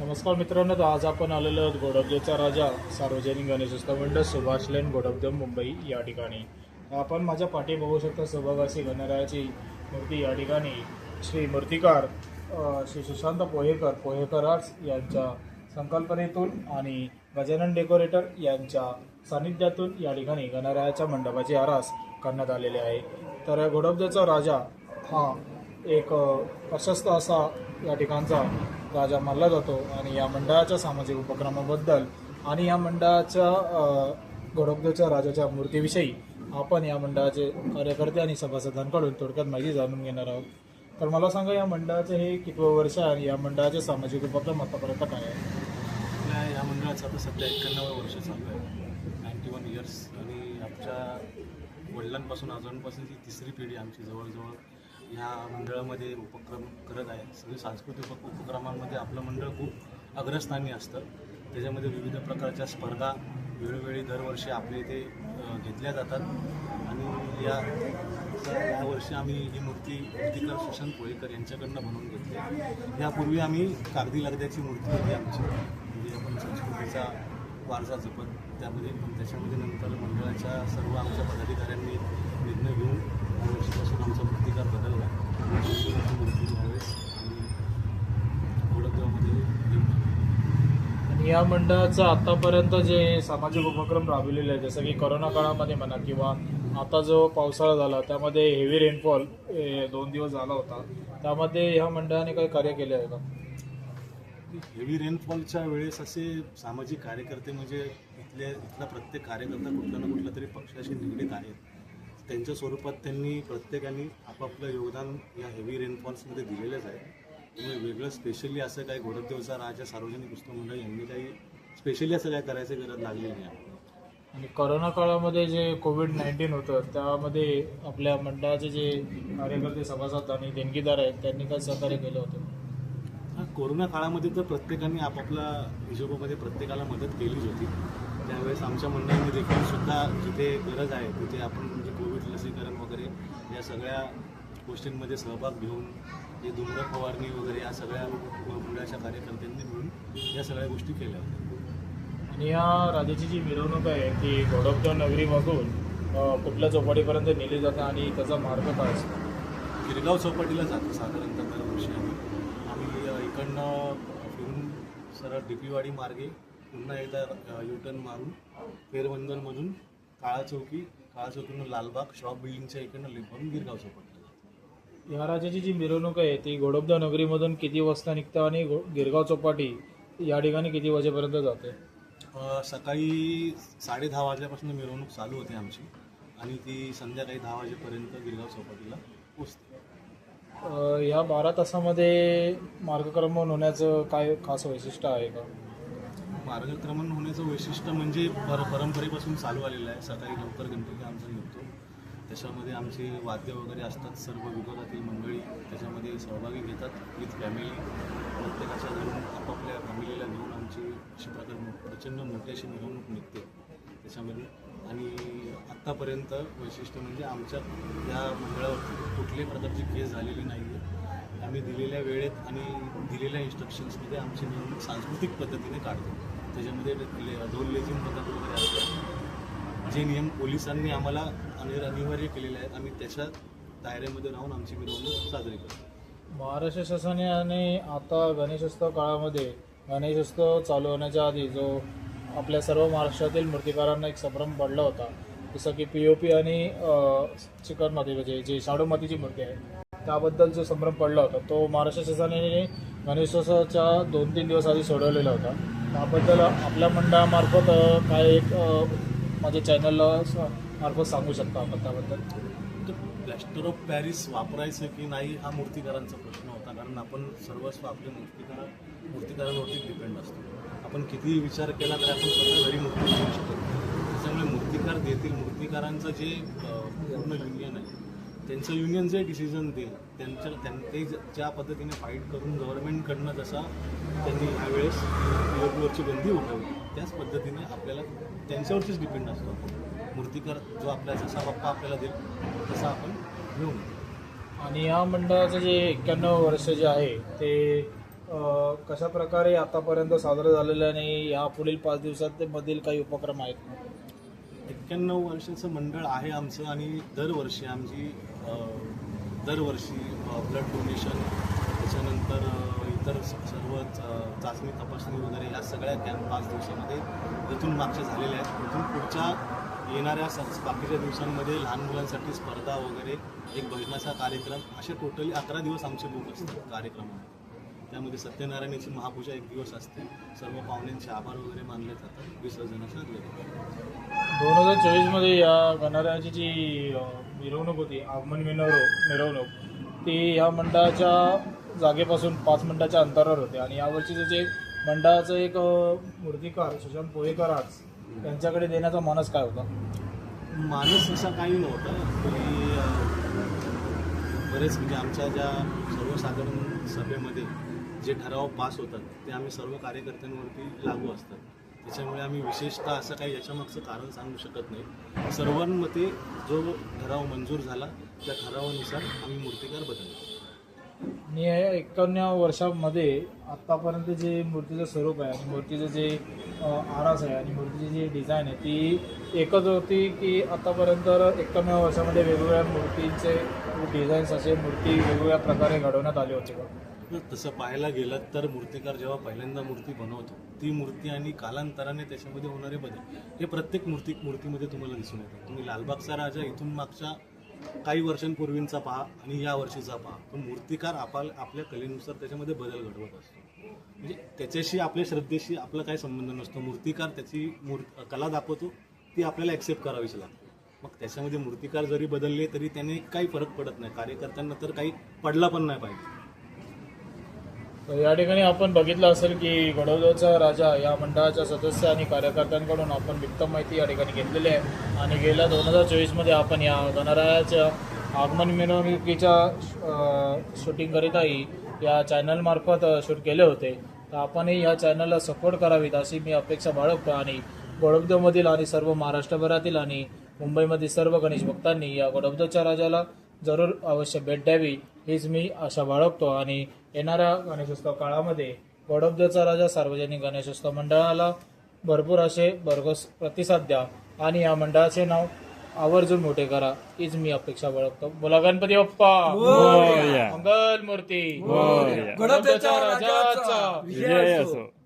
नमस्कार मित्रांनो तर आज आपण आलेलो आहोत गोडबदेवचा राजा सार्वजनिक गणेशोत्सव मंडळ सुभाष लेन गोडबदेव मुंबई या ठिकाणी. आपण माझ्या पाठी बघू शकता सौभागासी गणरायाची मूर्ती या ठिकाणी. श्री मूर्तिकार श्री सुशांत पोहेकर पोहेकर आर्ट्स यांच्या संकल्पनेतून आणि गजानन डेकोरेटर यांच्या सानिध्यातून या ठिकाणी गणरायाच्या मंडपाची आरास करण्यात आलेली आहे. तर गोडबदेवचा राजा हा एक प्रशस्त असा या ठिकाणचा राजा मानला जातो आणि या मंडळाच्या सामाजिक उपक्रमाबद्दल आणि या मंडळाच्या अ, राजाच्या मूर्तीविषयी आपण या मंडळाचे कार्यकर्ते आणि सभासदांकडून थोडक्यात माहिती जाणून घेणार आहोत. तर मला सांगा या मंडळाचे हे कितवं वर्ष आहे आणि या मंडळाचे सामाजिक उपक्रम आतापर्यंत काय आहे? आपल्या या मंडळाचं आता सध्या एक्क्याण्णव वर्ष चालू आहे. नाईन्टी वन इयर्स आणि आमच्या वडिलांपासून अजूनपासून ही तिसरी पिढी आमची जवळजवळ ह्या मंडळामध्ये उपक्रम करत आहे. सगळे सांस्कृतिक उप उपक्रमांमध्ये आपलं मंडळ खूप अग्रस्थानी असतं. त्याच्यामध्ये विविध प्रकारच्या स्पर्धा वेळोवेळी दरवर्षी आपल्या इथे घेतल्या जातात. आणि या यावर्षी आम्ही ही मूर्ती मूर्तिकार सुशांत कोळेकर यांच्याकडनं बनवून घेतली यापूर्वी आम्ही कागदी लगद्याची मूर्ती होती आमची. म्हणजे आपण संस्कृतीचा वारसा जपत त्यामध्ये पण त्याच्यामध्ये नंतर मंडळाच्या सर्व आमच्या पदाधिकाऱ्यांनी निर्णय घेऊन आमचा मूर्तिकार बदलला यावेळेस. आणि या मंडळाचं आतापर्यंत जे सामाजिक उपक्रम राबविलेले आहेत जसं की कोरोना काळामध्ये म्हणा किंवा आता जो पावसाळा झाला त्यामध्ये हेवी रेनफॉल दोन दिवस झाला होता. त्यामध्ये ह्या मंडळाने काही कार्य केले आहे का? हेवी रेनफॉलच्या वेळेस असे सामाजिक कार्यकर्ते म्हणजे इथले इथला प्रत्येक कार्यकर्ता कुठला ना कुठला तरी पक्षाशी निगडीत आहेत. त्यांच्या स्वरूपात त्यांनी प्रत्येकाने आपापलं योगदान या हेवी रेनफॉल्समध्ये दिलेलंच आहे. त्यामुळे वेगळं स्पेशली असं काही घोडदेवचा राजा सार्वजनिक पुस्तक मंडळ यांनी काही स्पेशली असं काय करायची गरज लागलेली नाही. आणि कोरोना काळामध्ये जे कोविड नाईन्टीन होतं त्यामध्ये आपल्या मंडळाचे जे कार्यकर्ते सभासद आणि देणगीदार आहेत त्यांनी काय सहकार्य केलं होतं? हा, कोरोना काळामध्ये तर प्रत्येकाने आपापल्या हिशोबामध्ये प्रत्येकाला मदत केलीच होती. त्यावेळेस आमच्या मंडळामध्ये देखील सुद्धा जिथे गरज आहे तिथे आपण म्हणजे कोविड लसीकरण वगैरे या सगळ्या गोष्टींमध्ये सहभाग घेऊन हे धुम्र फवारणी वगैरे या सगळ्या मंडळाच्या कार्यकर्त्यांनी मिळून या सगळ्या गोष्टी केल्या होत्या. आणि या राजाची जी मिरवणूक आहे ती घोडपदेव नगरीमधून कुठल्या चौपाटीपर्यंत नेली जाते आणि त्याचा मार्ग काय असतो? गिरगाव चौपाटीला जातो साधारणतः दरवर्षी आम्ही. आम्ही इकडनं फिरून सरळ डिपीवाडी मार्गे पुन्हा एकदा युटर्न मारून फेरबंदरमधून काळा चौकी काळा चौकीतून लालबाग शॉप बिल्डिंगच्या इकडनं भरून गिरगाव चौपाटीला जातो या राजाची जी मिरवणूक आहे ती घोडपदेव नगरीमधून किती वाजता निघते आणि घो- गिरगाव चौपाटी या ठिकाणी किती वाजेपर्यंत जाते? अ, सकाळी साडे दहा वाजल्यापासून मिरवणूक चालू होते आमची आणि ती संध्याकाळी दहा वाजेपर्यंत गिरगाव चौपाटीला पोचते अं, या बारा तासामध्ये मार्गक्रमण होण्याचं काय खास वैशिष्ट्य आहे का? मार्गक्रमण होण्याचं वैशिष्ट्य म्हणजे पर परंपरेपासून चालू आलेलं आहे. सकाळी लवकर गणपती आमचा निघतो. त्याच्यामध्ये आमचे वाद्य वगैरे असतात. सर्व विभागातील मंडळी त्याच्यामध्ये सहभागी घेतात. With family. प्रत्येकाच्या घरून आपापल्या फॅमिलीला घेऊन आमची अशा प्रकारे प्रचंड मोठी अशी मिरवणूक निघते. त्याच्यामध्ये आणि आत्तापर्यंत वैशिष्ट्य म्हणजे आमच्या या मंडळावरती कुठल्याही प्रकारची केस झालेली नाही आहे आम्ही दिलेल्या वेळेत आणि दिलेल्या इन्स्ट्रक्शन्समध्ये आमची मिरवणूक सांस्कृतिक पद्धतीने काढतो त्याच्यामध्ये ढोल लेझिम पद्धत वगैरे असतात जे नियम पोलिसांनी आम्हाला अनिवार्य केलेले आहेत. आम्ही त्याच्या दायऱ्यामध्ये राहून आमची मिरवणूक साजरी करतो. महाराष्ट्र शासनाने आता गणेशोत्सव काळामध्ये गणेशोत्सव चालू होण्याच्या आधी जो आपल्या सर्व महाराष्ट्रातील मूर्तिकारांना एक संभ्रम पडला होता. जसं की पी ओ पी आणि अ, चिकन माती म्हणजे जे शाडू मातीची मूर्ती आहे. त्याबद्दल जो संभ्रम पडला होता. तो महाराष्ट्र शासनाने गणेशोत्सवाच्या दोन तीन दिवस आधी सोडवलेला होता. त्याबद्दल आपल्या मंडळामार्फत काय एक माझ्या चॅनलला मार्फत सांगू शकता आपण त्याबद्दल? प्लॅस्टर ऑफ पॅरिस वापरायचं की नाही हा मूर्तिकारांचा प्रश्न होता. कारण आपण सर्वस्व आपले मूर्तिकार मूर्तिकारांवरती डिपेंड असतो. आपण कितीही विचार केला तरी आपण स्वतः घरी मूर्ती घेऊ शकतो त्याच्यामुळे मूर्तिकार देतील मूर्तिकारांचं जे पूर्ण युनियन आहे त्यांचं युनियन जे डिसिजन देईल त्यांच्या त्यां ते ज- ज्या पद्धतीने फाईट करून गव्हर्नमेंटकडनं जसा त्यांनी ह्यावेळेस पीओपीवरची बंदी उठवली त्याच पद्धतीने आपल्याला त्यांच्यावरतीच डिपेंड असतो मूर्तिकार जो आपला जसा बाप्पा आपल्याला देईल तसा आपण घेऊन. आणि या मंडळाचं जे एक्क्याण्णव वर्ष जे आहे ते कशा प्रकारे आतापर्यंत साजरं झालेलं आहे आणि या पुढील पाच दिवसात मधील काही उपक्रम आहेत एक्क्याण्णव वर्षाचं मंडळ आहे आमचं आणि दरवर्षी आमची दरवर्षी ब्लड डोनेशन त्याच्यानंतर इतर सर्व चाचणी तपासणी वगैरे या सगळ्या कॅम्प पाच दिवसामध्ये इथून मागच्या झालेल्या आहेत. इथून पुढच्या येणाऱ्या स- बाकीच्या दिवसांमध्ये लहान मुलांसाठी स्पर्धा वगैरे एक भजनाचा कार्यक्रम असे टोटली अकरा दिवस आमचे बुक असतात कार्यक्रमामध्ये. त्यामध्ये सत्यनारायणाची महापूजा एक दिवस असते. सर्व पाहुण्यांचे आभार वगैरे मानले जातात. विसर्जनाच्या दोन हजार चोवीसमध्ये या गणरायाची जी मिरवणूक होती आगमन मिरवणूक मिरवणूक ती या मंडळाच्या जागेपासून पाच मिनिटाच्या अंतरावर होते. आणि यावर्षीचं जे मंडळाचं एक मूर्तिकार सुशांत पोहेकर आज त्यांच्याकडे देण्याचा मानस काय होता? माणूस असा काही नव्हता की बरेच म्हणजे आमच्या ज्या सर्वसाधारण सभेमध्ये जे ठराव पास होतात ते आम्ही सर्व कार्यकर्त्यांवरती लागू असतात. त्याच्यामुळे आम्ही विशेषतः असं काही याच्यामागचं कारण सांगू शकत नाही. सर्वांमध्ये जो ठराव मंजूर झाला त्या ठरावानुसार आम्ही मूर्तिकार बदलतो आणि या एकावन्न वर्षामध्ये आत्तापर्यंत जे मूर्तीचं स्वरूप आहे आणि मूर्तीचं जे आरास आहे आणि मूर्तीची जी डिझाईन आहे ती एकच होती की आत्तापर्यंत एकावन्न वर्षामध्ये वेगवेगळ्या मूर्तींचे डिझाईन्स असे मूर्ती वेगवेगळ्या प्रकारे घडवण्यात आले होते का तसं पाहायला गेलं तर मूर्तिकार जेव्हा पहिल्यांदा मूर्ती बनवतो ती मूर्ती आणि कालांतराने त्याच्यामध्ये होणारे बदल हे प्रत्येक मूर्ती मूर्तीमध्ये तुम्हाला दिसून येतं तुम्ही लालबागचा राजा इथून मागच्या काही वर्षांपूर्वींचा पहा आणि या वर्षीचा पहा. पण मूर्तिकार आपल्या आपल्या कलेनुसार त्याच्यामध्ये बदल घडवत असतो. म्हणजे त्याच्याशी आपल्या श्रद्धेशी आपला काही संबंध नसतो. मूर्तिकार त्याची मूर् कला दाखवतो ती आपल्याला ॲक्सेप्ट करावीच लागते. मग त्याच्यामध्ये मूर्तिकार जरी बदलले तरी त्याने काही फरक पडत नाही. कार्यकर्त्यांना तर काही पडला पण नाही पाहिजे. तर या ठिकाणी आपण बघितलं असेल की गडोदरचा राजा या मंडळाच्या सदस्य आणि कार्यकर्त्यांकडून आपण वित्त माहिती या ठिकाणी घेतलेली आहे. आणि गेल्या दोन हजार चोवीसमध्ये आपण या गणरायाच्या आगमन मिरवणुकीच्या शूटिंगकरिताही या चॅनलमार्फत शूट केले होते. तर आपणही या चॅनलला सपोर्ट करावीत अशी मी अपेक्षा बाळगतो आणि गोडबदेवमधील आणि सर्व महाराष्ट्रभरातील आणि मुंबईमधील सर्व गणेश भक्तांनी या गोडबदेवच्या राजाला जरूर अवश्य भेट द्यावी. हीच मी आशा बाळगतो. आणि येणाऱ्या गणेशोत्सव काळामध्ये गोडबदेवचा राजा सार्वजनिक गणेशोत्सव मंडळाला भरपूर असे भरघोस प्रतिसाद द्या. आणि या मंडळाचे नाव आवर्जून मोठे करा. हीच मी अपेक्षा बाळगतो. बोला गणपती बाप्पा. मोरया. मंगल मूर्ती. राजाचा. विजय असो.